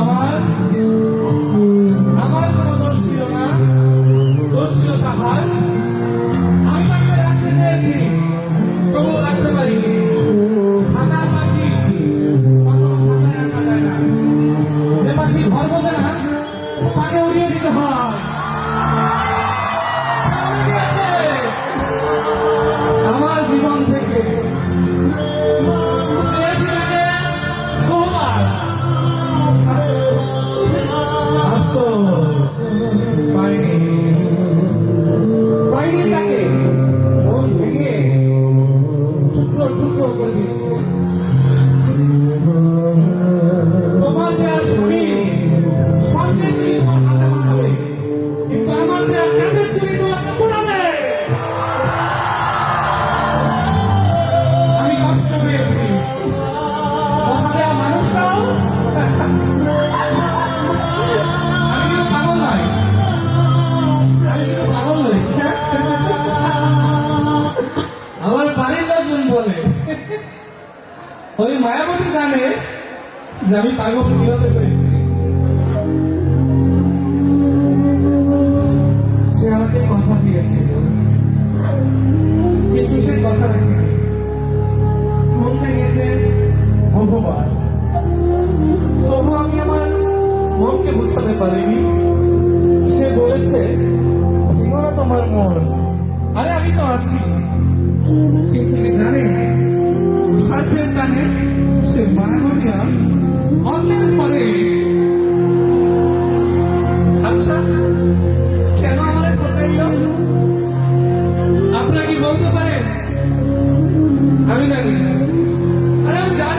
আমার আমার কোনো দোষ ছিল না। দোষ ছিল তাহার। আমি তাকে রাখতে চেয়েছি, তবুও রাখতে পারিনি। হাজার পাখি যে পাখি ঘর বোঝে না, তাকে উড়িয়ে দিতে হয়। pueblo, tu pueblo, লোকজন বলে। ওই মায়াবতী জানে যে আমি পাগল কীভাবে হয়েছি। সে আমাকে দিয়েছিল আমি আমার পারিনি। সে বলেছে আরে আমি তো আছি। কিন্তু কি জানেন স্বার্থের টানে সে মায়াবতী আজ অন্যের পরে আচ্ছা কেন আমার কোথায় আপনারা কি বলতে পারেন? আমি জানি। আরে আমি জানি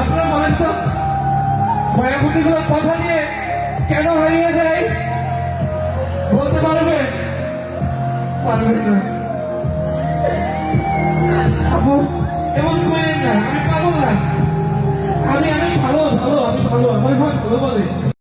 আপনারা বলেন তো মায়াবতীগুলো কথা নিয়ে কেন হারিয়ে যায়? বলতে পারবে পারবেন না। এমন করেন না, আমি না। আমি আমি ভালো ভালো, আমি ভালো, আমার ভালো বলে।